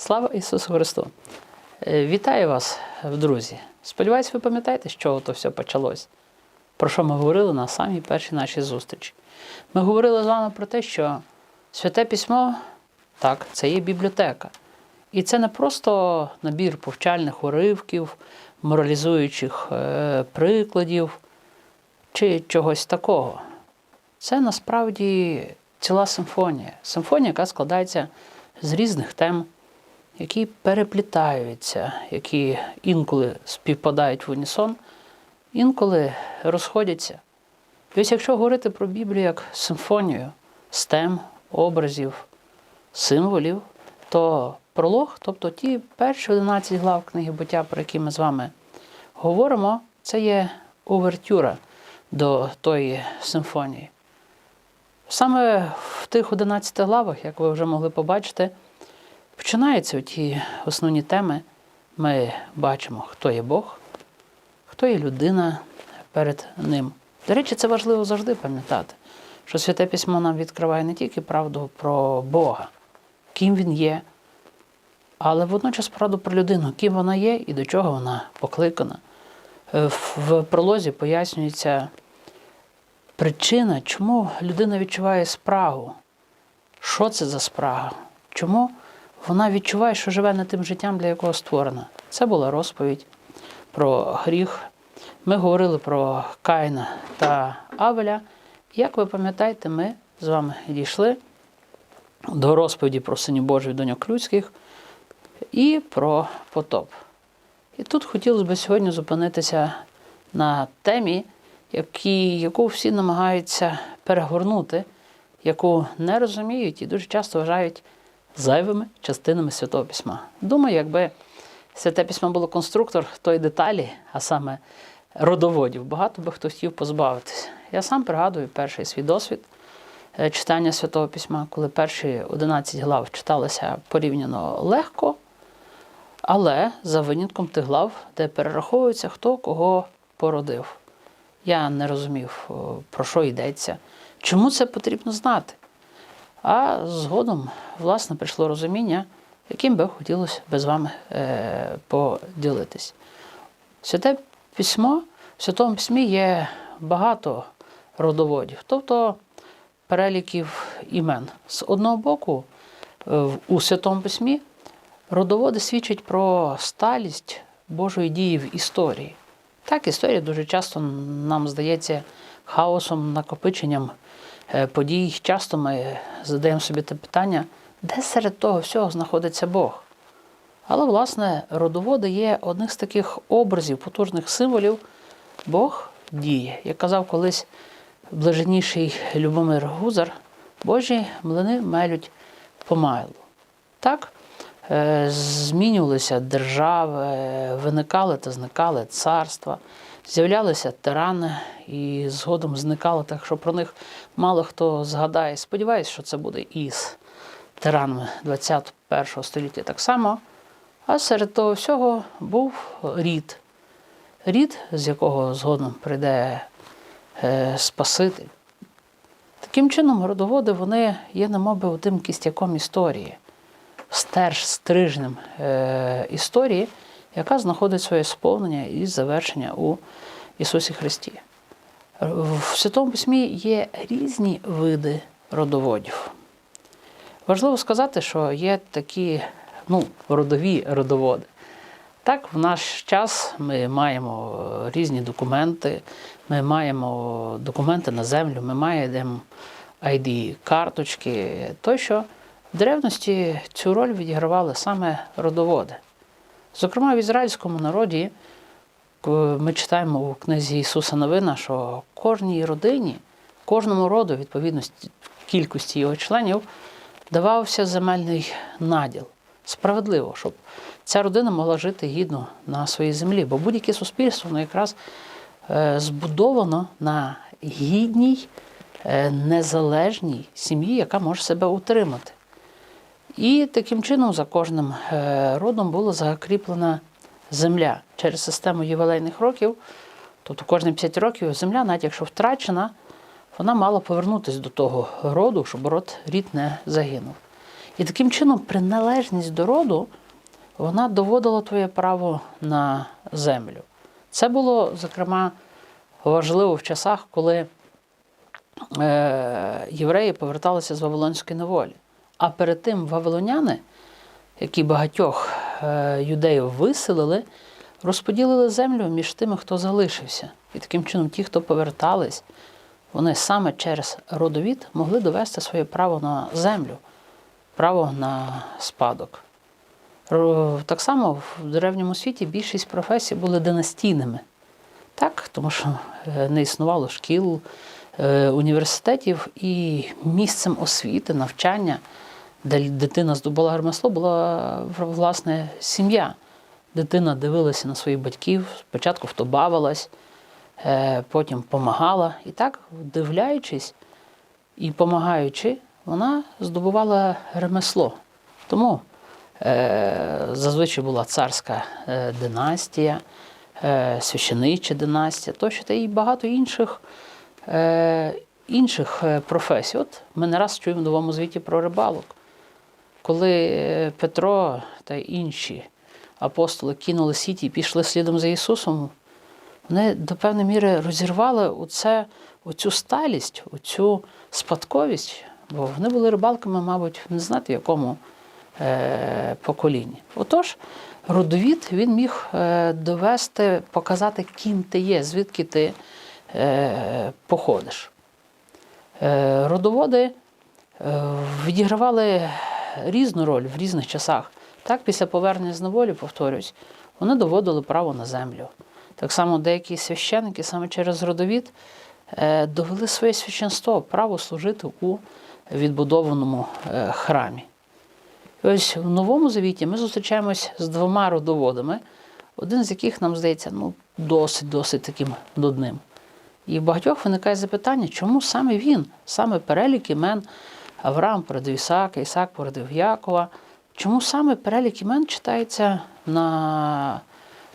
Слава Ісусу Христу! Е, Вітаю вас, друзі! Сподіваюсь, ви пам'ятаєте, з чого то все почалось? Про що ми говорили на самій першій нашій зустрічі? Ми говорили з вами про те, що Святе Письмо, так, це є бібліотека. І це не просто набір повчальних уривків, моралізуючих е, прикладів чи чогось такого. Це насправді ціла симфонія. Симфонія, яка складається з різних тем, які переплітаються, які інколи співпадають в унісон, інколи розходяться. І ось якщо говорити про Біблію як симфонію з тем, образів, символів, то пролог, тобто ті перші 11 глав книги буття, про які ми з вами говоримо, це є овертюра до тої симфонії. Саме в тих 11 главах, як ви вже могли побачити, починаються ті основні теми. Ми бачимо, хто є Бог, хто є людина перед ним. До речі, це важливо завжди пам'ятати, що Святе Письмо нам відкриває не тільки правду про Бога, ким Він є, але водночас правду про людину, ким вона є і до чого вона покликана. Е, В в пролозі пояснюється причина, чому людина відчуває спрагу. Що це за спрага? Чому вона відчуває, що живе не тим життям, для якого створена? Це була розповідь про гріх. Ми говорили про Каїна та Авеля. Як ви пам'ятаєте, ми з вами дійшли до розповіді про синів Божих доньок людських і про потоп. І тут хотілося б сьогодні зупинитися на темі, які, яку всі намагаються перегорнути, яку не розуміють і дуже часто вважають зайвими частинами Святого Письма. Думаю, якби Святе Письмо було конструктор тої деталі, а саме родоводів, багато би хто хотів позбавитися. Я сам пригадую перший свій досвід е, читання Святого Письма, коли перші 11 глав читалися порівняно легко, але за винятком тих глав, де перераховується, хто кого породив. Я не розумів, про що йдеться, чому це потрібно знати. А згодом, власне, прийшло розуміння, яким би хотілося би з вами е, поділитись. Святе письмо, в Святому Письмі є багато родоводів, тобто переліків імен. З одного боку, е, у Святому Письмі родоводи свідчать про сталість Божої дії в історії. Так, історія дуже часто нам здається хаосом, накопиченням подій. Часто ми задаємо собі те питання, де серед того всього знаходиться Бог. Але, власне, родоводи є одним з таких образів, потужних символів. Бог діє. Як казав колись блаженніший Любомир Гузар, Божі млини мелють помайлу. Так, е, змінювалися держави, виникали та зникали царства, з'являлися тирани і згодом зникали, так що про них мало хто згадає. Сподіваюсь, що це буде і з тиранами 21 століття так само. А серед того всього був рід. Рід, з якого згодом прийде е, Спаситель. Таким чином, родоводи вони є немоби тим кістяком історії, стерж стрижнем е, історії, яка знаходить своє сповнення і завершення у Ісусі Христі. В Святому Письмі є різні види родоводів. Важливо сказати, що є такі ну, родові родоводи. Так, в наш час ми маємо е, різні документи, ми маємо документи на землю, ми маємо ID-карточки тощо. В древності цю роль відігравали саме родоводи. Зокрема, в ізраїльському народі ми читаємо у книзі Ісуса Новина, що кожній родині, кожному роду, відповідно кількості його членів, давався земельний наділ. Справедливо, щоб ця родина могла жити гідно на своїй землі. Бо будь-яке суспільство воно якраз е, збудовано на гідній, е, незалежній сім'ї, яка може себе утримати. І таким чином за кожним е, родом була закріплена земля через систему ювілейних років. Тобто кожні 50 років земля, навіть якщо втрачена, вона мала повернутися до того роду, щоб род рід не загинув. І таким чином приналежність до роду вона доводила твоє право на землю. Це було, зокрема, важливо в часах, коли е, євреї поверталися з Вавилонської неволі. А перед тим вавилоняни, які багатьох е, юдеїв виселили, розподілили землю між тими, хто залишився. І таким чином, ті, хто повертались, вони саме через родовід могли довести своє право на землю, право на спадок. Так само в древньому світі більшість професій були династійними. Так, тому що е, не існувало шкіл, е, університетів і місцем освіти, навчання, де дитина здобула ремесло, була власне сім'я. Дитина дивилася на своїх батьків, спочатку хто бавилась, е, потім помагала. І так, вдивляючись і допомагаючи, вона здобувала ремесло. Тому е, зазвичай була царська е, династія, священича династія, тощо та й багато інших, інших професій. От ми не раз чуємо в новому звіті про рибалок. Коли е, Петро та інші апостоли кинули сіті і пішли слідом за Ісусом, вони до певної міри розірвали оце, оцю сталість, оцю спадковість, бо вони були рибалками, мабуть, не знати якому е, поколінні. Отож, родовід він міг е, довести, показати, ким ти є, звідки ти е, походиш. Е, родоводи е, відігравали різну роль в різних часах. Так, після повернення з неволі, повторюсь, вони доводили право на землю. Так само деякі священники саме через родовід е, довели своє священство, право служити у відбудованому е, храмі. Ось в Новому Завіті ми зустрічаємось з двома родоводами, один з яких нам здається ну, досить-досить таким нудним. І в багатьох виникає запитання, чому саме він, саме перелік імен Авраам породив Ісаака, Ісаак породив Якова. Чому саме перелік імен читається на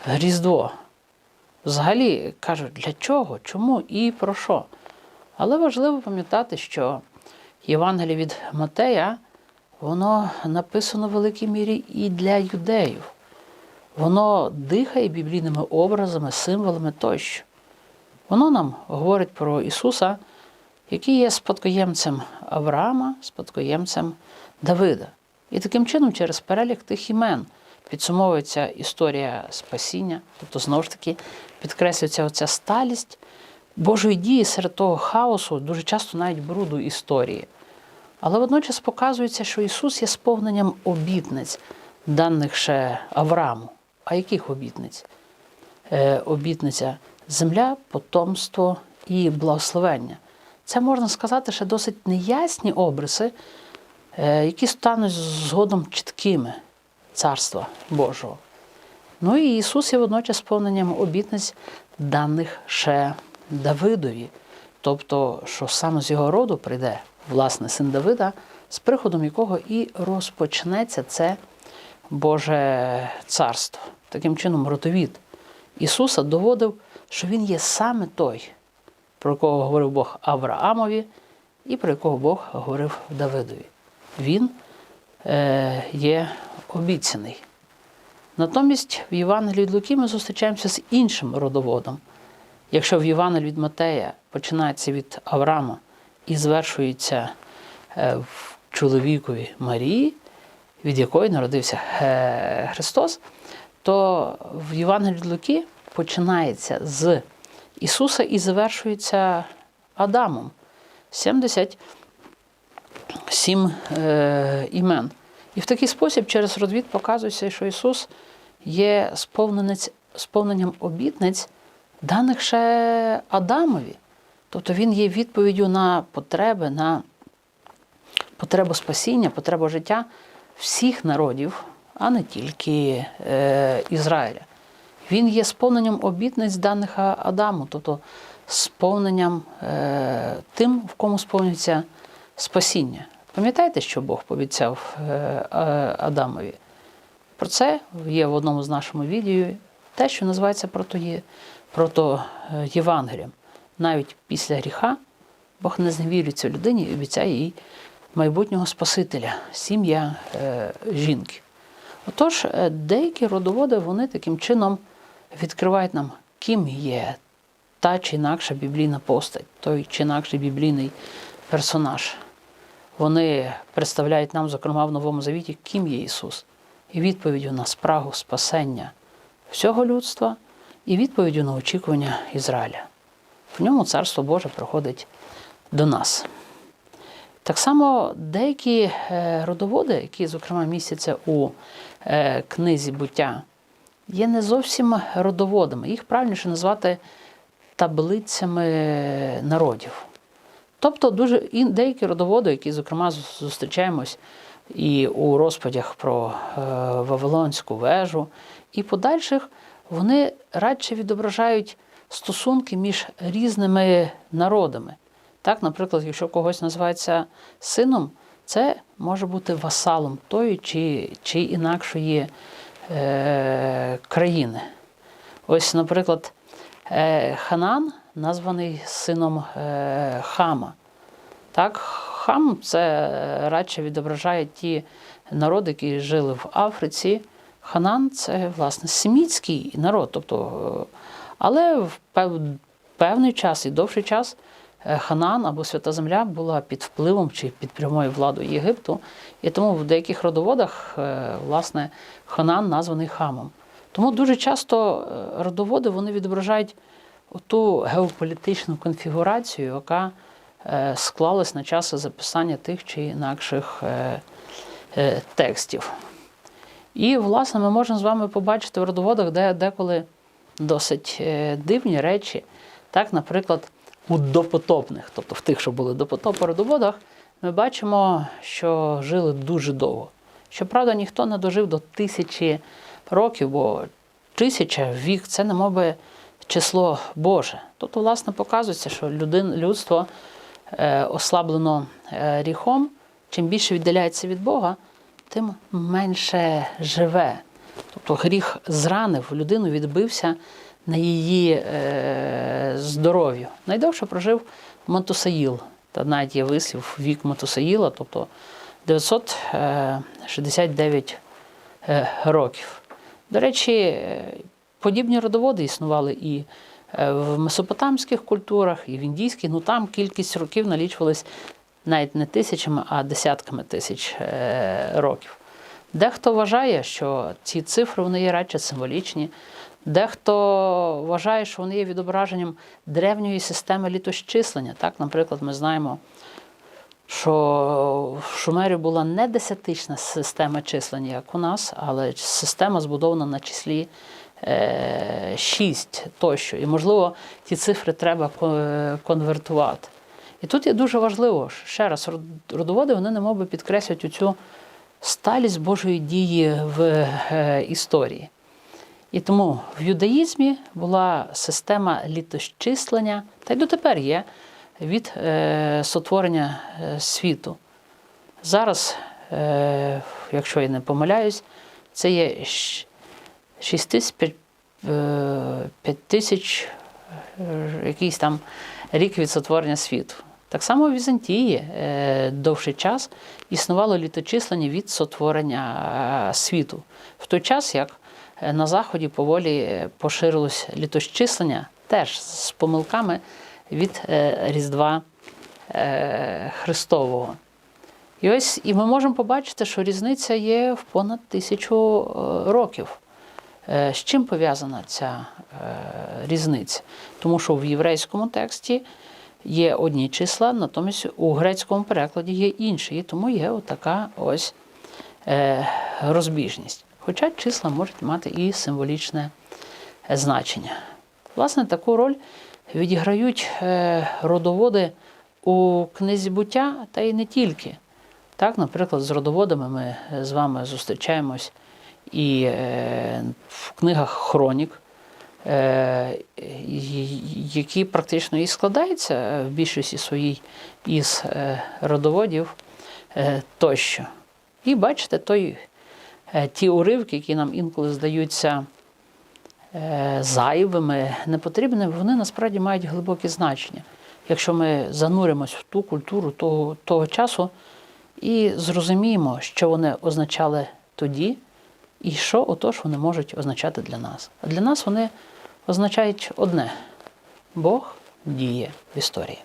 Різдво? Взагалі кажуть, для чого, чому і про що? Але важливо пам'ятати, що Євангеліє від Матея, воно написано в великій мірі і для юдеїв. Воно дихає біблійними образами, символами тощо. Воно нам говорить про Ісуса, який є спадкоємцем Авраама, спадкоємцем Давида. І таким чином, через перелік тих імен підсумовується історія спасіння, тобто, знову ж таки, підкреслюється оця сталість Божої дії серед того хаосу, дуже часто навіть бруду історії. Але водночас показується, що Ісус є сповненням обітниць, даних ще Аврааму. А яких обітниць? Е, обітниця земля, потомство і благословення. Це можна сказати, ще досить неясні обриси, е, які стануть згодом чіткими Царства Божого. Ну і Ісус є водночас сповненням обітниць, даних ще Давидові. Тобто, що саме з його роду прийде власне син Давида, з приходом якого і розпочнеться це Боже царство. Таким чином, родовід Ісуса доводив, що Він є саме той, про кого говорив Бог Авраамові, і про якого Бог говорив Давидові. Він е, є обіцяний. Натомість в Євангелії від Луки ми зустрічаємося з іншим родоводом. Якщо в Євангелії від Матея починається від Авраама і звершується е, в чоловікові Марії, від якої народився е, Христос, то в Євангелії від Луки починається з Ісуса і завершується Адамом. 77 е, імен. І в такий спосіб через родвід показується, що Ісус є сповненням обітниць, даних ще Адамові. Тобто Він є відповіддю на потреби, на потребу спасіння, потребу життя всіх народів, а не тільки е, Ізраїля. Він є сповненням обітниць даних Адаму, тобто сповненням е, тим, в кому сповнюється спасіння. Пам'ятаєте, що Бог пообіцяв е, е, Адамові? Про це є в одному з нашому відео те, що називається прото, прото Євангелієм. Навіть після гріха Бог не зневірюється людині і обіцяє їй майбутнього Спасителя, сім'я е, жінки. Отож, е, деякі родоводи вони таким чином відкривають нам, ким є та чи інакша біблійна постать, той чи інакший біблійний персонаж. Вони представляють нам, зокрема, в Новому Завіті, ким є Ісус, і відповіддю на спрагу спасення всього людства, і відповіддю на очікування Ізраїля. В ньому Царство Боже приходить до нас. Так само деякі е, родоводи, які, зокрема, містяться у е, книзі буття, є не зовсім родоводами. Їх правильніше назвати таблицями народів. Тобто дуже деякі родоводи, які, зокрема, зустрічаємось і у розповідях про е, Вавилонську вежу, і подальших, вони радше відображають стосунки між різними народами. Так, наприклад, якщо когось називається сином, це може бути васалом тої чи, чи інакшої е, країни. Ось, наприклад, е, Ханан названий сином е, Хама. Так, хам це радше відображає ті народи, які жили в Африці. Ханан це, власне, семітський народ. Тобто, але в певний час і довший час Ханан або Свята Земля була під впливом чи під прямою владою Єгипту. І тому в деяких родоводах, е, власне, Ханан названий хамом. Тому дуже часто е, родоводи вони відображають ту геополітичну конфігурацію, яка е, склалась на час записання тих чи інакших е, е, текстів. І, власне, ми можемо з вами побачити в родоводах, де деколи досить е, дивні речі. Так, наприклад, у допотопних, тобто в тих, що були допотопи родоводах, ми бачимо, що жили дуже довго. Щоправда, ніхто не дожив до тисячі років, бо тисяча вік це не би число Боже. Тобто, власне, показується, що людин, людство е, ослаблено е, гріхом, чим більше віддаляється від Бога, тим менше живе. Тобто гріх зранив людину, відбився на її е, здоров'ю. Найдовше прожив Матусаїл. Та навіть є вислів вік Матусаїла, тобто 969 е, років. До речі, е, подібні родоводи існували і е, в месопотамських культурах, і в індійських. Ну там кількість років налічувалась навіть не тисячами, а десятками тисяч е, років. Дехто вважає, що ці цифри вони є радше символічні. Дехто вважає, що вони є відображенням древньої системи літосчислення. Так, наприклад, ми знаємо, що в Шумері була не десятична система числення, як у нас, але система збудована на числі е, 6 тощо. І, можливо, ті цифри треба конвертувати. І тут є дуже важливо, ще раз, родоводи вони немов би підкреслюють цю сталість Божої дії в е, історії. І тому в юдаїзмі була система літосчислення, та й дотепер є від е, сотворення е, світу. Зараз, е, якщо я не помиляюсь, це є щ- 6 тисяч, п'ять- е, 5 тисяч е, якийсь там рік від сотворення світу. Так само в Візантії е, довший час існувало літочислення від сотворення світу. В той час, як на Заході поволі е, поширилось літочислення, теж з помилками від е, Різдва е, Христового. І ось і ми можемо побачити, що різниця є в понад тисячу е, років. Е, З чим пов'язана ця е, різниця? Тому що в єврейському тексті є одні числа, натомість у грецькому перекладі є інші. І тому є отака ось е, розбіжність. Хоча числа можуть мати і символічне е, значення. Власне, таку роль відіграють е, родоводи у книзі буття, та й не тільки. Так, наприклад, з родоводами ми з вами зустрічаємось і е, в книгах хронік, е, які практично і складаються в більшості своїй із е, родоводів е, тощо. І бачите, той, е, ті уривки, які нам інколи здаються е, зайвими, непотрібними, вони насправді мають глибоке значення. Якщо ми зануримось в ту культуру того, того часу, і зрозуміємо, що вони означали тоді, і що отож вони можуть означати для нас. А для нас вони означають одне: Бог діє в історії.